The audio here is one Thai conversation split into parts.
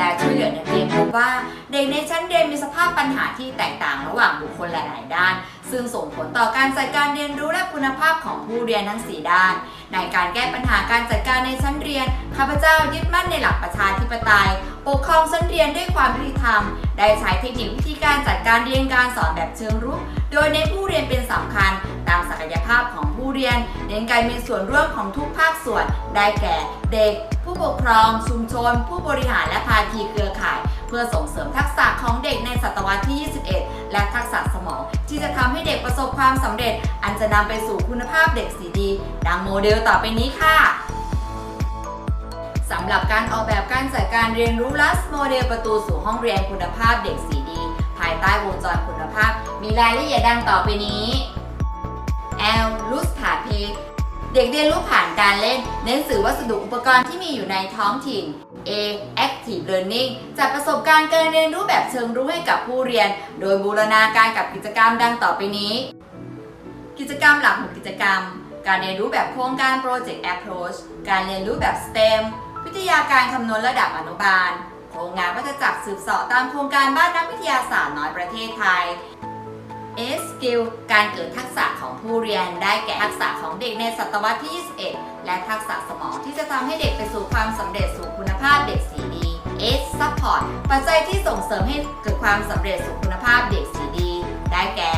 แลช่วยเหลือนักเรียนพบว่าเด็กในชั้นเรียนมีสภาพปัญหาที่แตกต่างระหว่างบุคคลหลาย ๆ ด้าน ซึ่งส่งผลต่อการจัดการเรียนรู้และคุณภาพของผู้เรียนทั้ง 4 ด้าน ในการแก้ปัญหาการจัดการในชั้นเรียนข้าพเจ้ายึดมั่นในหลักประชาธิปไตย ปกครองชั้นเรียนด้วยความยุติธรรม ได้ใช้เทคนิควิธีการจัดการเรียนการสอนแบบเชิงรุกโดยในผู้เรียนเป็นสำคัญตามศักยภาพของผู้เรียนเน้นการมีส่วนร่วมของทุกภาคส่วน ได้แก่ เด็ก ผู้ปกครอง ชุมชน ผู้บริหารและภา คีเครือข่าย เพื่อส่งเสริมทักษะของเด็กในศตวรรษที่ 21 และทักษะสมอง ที่จะทำให้เด็กประสบความสำเร็จ อันจะนำไปสู่คุณภาพเด็กสีดี ดังโมเดลต่อไปนี้ค่ะสำหรับการออกแบบการจัดการเรียนรู้ลัสโมเดลประตูสู่ห้องเรียนคุณภาพเด็กสีดี ภายใต้วงจรคุณภาพ มีรายละเอียดดังต่อไปนี้ L ลูสผ่าเพเด็กเรียนรู้ผ่าน การเล่น เน้นสื่อวัสดุอุปกรณ์ที่มีอยู่ในท้องถิ่น A Active Learning จัดประสบการณ์การเรียนรู้แบบเชิงรู้ให้กับผู้เรียน โดยบูรณาการกับกิจกรรมดังต่อไปนี้ กิจกรรมหลักของกิจกรรม การเรียนรู้แบบโครงการ Project Approach การเรียนรู้แบบ STEM วิทยาการคำนวณระดับอนุบาล โครงงานวัฏจักรสืบเสาะตามโครงการบ้านนักวิทยาศาสตร์น้อยประเทศไทย S skill การเกิดทักษะของผู้เรียนได้แก่ทักษะของเด็กในศตวรรษที่ 21 และทักษะสมองที่จะทำให้เด็กไปสู่ความสำเร็จสู่คุณภาพเด็กสีดี S support ปัจจัยที่ส่งเสริมให้เกิดความสำเร็จสู่คุณภาพเด็กสีดีได้แก่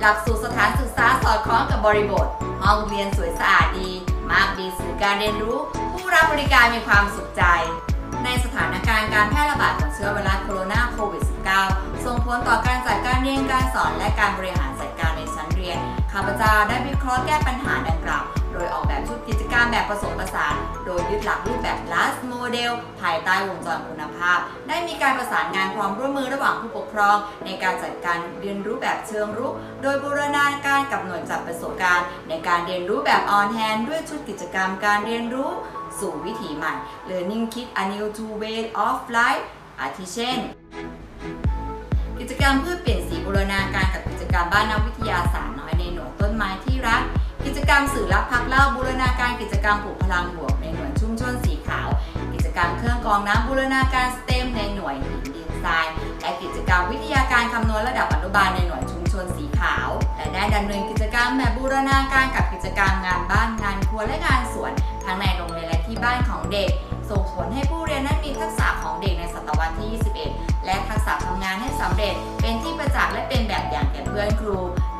หลักสูตรสถานศึกษาสอดคล้องกับบริบท ห้องเรียนสวยสะอาดดี มากดีสื่อการเรียนรู้ ผู้รับบริการมีความสุขใจ ในสถานการณ์การแพร่ระบาดของเชื้อไวรัสโคโรนาโควิด -19 ส่งผลต่อการ รเรียนการสอนและการบริหารจัดการในชั้นเรียน ข้าพเจ้าได้วิเคราะห์แก้ปัญหาดังกล่าว โดยออกแบบชุดกิจกรรมแบบผสมผสาน โดยยึดหลักรูปแบบ last model ภายใต้วงจรคุณภาพ ได้มีการประสานงานความร่วมมือระหว่างผู้ปกครอง ในการจัดการเรียนรู้แบบเชิงรุก โดยบูรณาการกับหน่วยจัดประสบการณ์ ในการเรียนรู้แบบ on hand ด้วยชุดกิจกรรมการเรียนรู้สู่วิถีใหม่ Learning Kit a new to way of life อาทิเช่น กิจกรรมเพืชเปลี่ยนสี บูรณาการกับกิจกรรมบ้านนักวิทยาศาสตร์น้อยในหน่วยต้นไม้ที่รัก กิจกรรมสื่อรักพักเล่าบูรณาการกิจกรรมปลูกพลังบวกในหน่วยชุมชนสีขาว กิจกรรมเครื่องกรองน้ำบูรณาการสเต็มในหน่วยหินดินทรายและกิจกรรมวิทยาการคำนวณระดับอนุบาลในหน่วยชุมชนสีขาว และได้ดำเนินกิจกรรมแบบบูรณาการกับกิจกรรมงานบ้านงานครัวและงานสวนทั้งในโรงเรียนและที่บ้านของเด็กส่งผลให้ผู้เรียนนั้นมีทักษะของเด็กในศตวรรษที่ 21 และทักษะทำงานให้สำเร็จ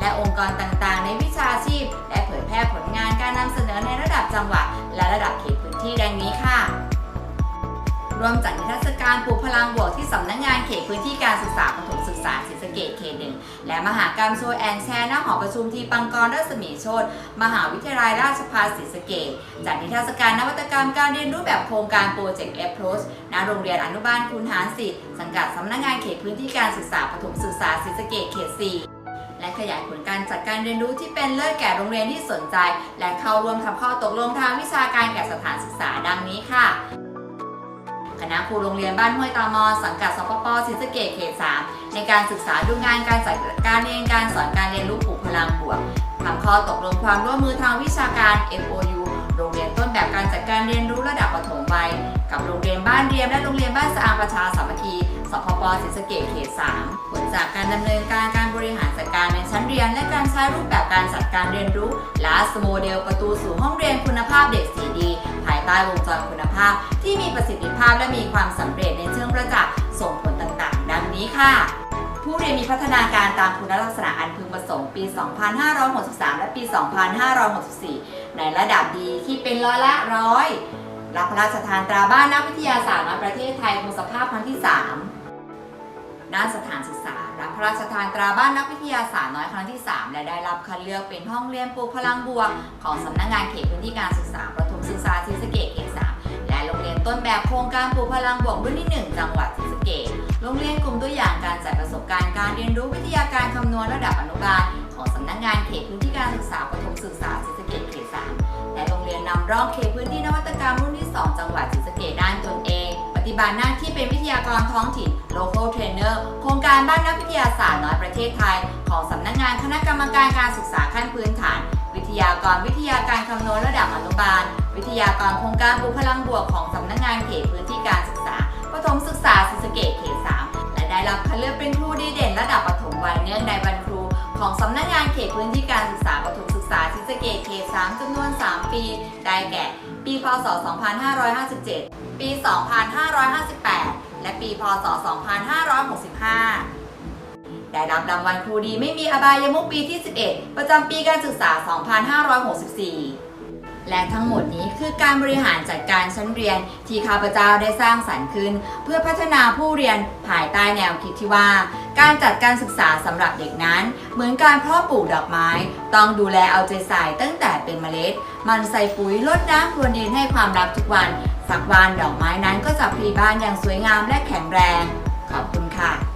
และองค์กรต่างๆ ในวิชาชีพ และเผยแพร่ผลงานการนำเสนอในระดับจังหวัด และระดับเขตพื้นที่ดังนี้ค่ะรวมจัดนิทรรศการปลูกพลังบวกที่สำนักงานเขตพื้นที่การศึกษาประถมศึกษาศรีสะเกษเขตหนึ่งและมหากรรมโชว์แอนแชร์หน้าหอประชุมที่ปังกรรัศมีโชตมหาวิทยาลัยราชภัฏศรีสะเกษจัดนิทรรศการนวัตกรรมการเรียนรู้แบบโครงการโปรเจกต์แอปโรชณโรงเรียนอนุบาลคุณหารสิทธิ์สังกัดสำนักงานเขตพื้นที่การศึกษาประถมศึกษาศรีสะเกษเขต4และ ขยายผลการจัดการเรียนรู้ที่เป็นเลิศแก่โรงเรียนที่สนใจ และเข้าร่วมทำข้อตกลงทางวิชาการแก่สถานศึกษาดังนี้ค่ะคณะครูโรงเรียนบ้านห้วยตามอสังกัดสปปศรีสะเกษเขต 3 ในการศึกษาดูงานการจัดการเรียนการสอนการเรียนรู้ปลูกพลังบวกทำข้อตกลงความร่วมมือทางวิชาการ MOU โรงเรียนต้นแบบการจัดการเรียนรู้ระดับประถมวัยกับโรงเรียนบ้านเรียมและโรงเรียนบ้านสะอาดประชาสามัคคีสพปศรีสะเกษเขต 3 ผลจากการดำเนิน เรียน และการใช้รูปแบบการจัดการเรียนรู้ LAST โมเดลประตูสู่ห้องเรียนคุณภาพเด็กสีดีภายใต้วงจรคุณภาพ ที่มีประสิทธิภาพและมีความสำเร็จในเชิงประจักษ์ส่งผลต่างๆ ดังนี้ค่ะผู้เรียนมีพัฒนาการตามคุณลักษณะอันพึงประสงค์ปี 2563 และปี 2564 ในระดับดีที่เป็นร้อยละร้อยรับพระราชทานตราบ้านนักวิทยาศาสตร์ประเทศไทยคงสภาพครั้งที่ 3 ด้านสถานศึกษา รับพระราชทานตราบ้านนักวิทยาศาสตร์น้อยครั้งที่ 3 และได้รับคัดเลือกเป็นห้องเรียนปลูกพลังบวก ของสำนักงานเขตพื้นที่การศึกษาประถมศึกษาศรีสะเกษเขต3และโรงเรียนต้นแบบโครงการปลูกพลังบวกรุ่นที่ 1 จังหวัดศรีสะเกษโรงเรียนกลุ่มตัวอย่างการจัดประสบการณ์การเรียนรู้วิทยาการคำนวณระดับอนุบาลของสำนักงานเขตพื้นที่การศึกษาประถมศึกษาศรีสะเกษเขต3และโรงเรียนนำร่องเขตพื้นที่นวัตกรรมรุ่นที่ 2 จังหวัดศรีสะเกษด้านตนเอง บัติหน้าที่เป็นวิทยากรท้องถิ่น local trainer โครงการบ้านนักวิทยาศาสตร์น้อยประเทศไทย ของสำนักงานคณะกรรมการการศึกษาขั้นพื้นฐาน วิทยากรวิทยาการคำนวณระดับอนุบาล วิทยากรโครงการปลูพลังบวกของสำนักงานเขตพื้นที่การศึกษาประถมศึกษาศรีสะเกษเขต3และได้รับคัดเลือกเป็นครูดีเด่นระดับประถมวัยเนื่องในวันครู ของสำนักงานเขตพื้นที่การศึกษาประถม ษาศรีสเกษเขต3จำนวน 3 ปี ได้แก่ ปีพศ 2557 ปี 2558 และปีพศ 2565ได้รับรางวัลครูดีไม่มีอบายมุกปีที่ 11 ประจำปีการศึกษา 2564 และทั้งหมดนี้คือการบริหารจัดการชั้นเรียนที่ข้าพเจ้าได้สร้างสรรค์ขึ้น เพื่อพัฒนาผู้เรียนภายใต้แนวคิดที่ว่า การจัดการศึกษาสำหรับเด็กนั้น เหมือนการเพาะปลูกดอกไม้ ต้องดูแลเอาใจใส่ตั้งแต่เป็นเมล็ด มันใส่ปุ๋ยลดน้ำพรวนดินให้ความรักทุกวัน สักวันดอกไม้นั้นก็จะพลีบานอย่างสวยงามและแข็งแรง ขอบคุณค่ะ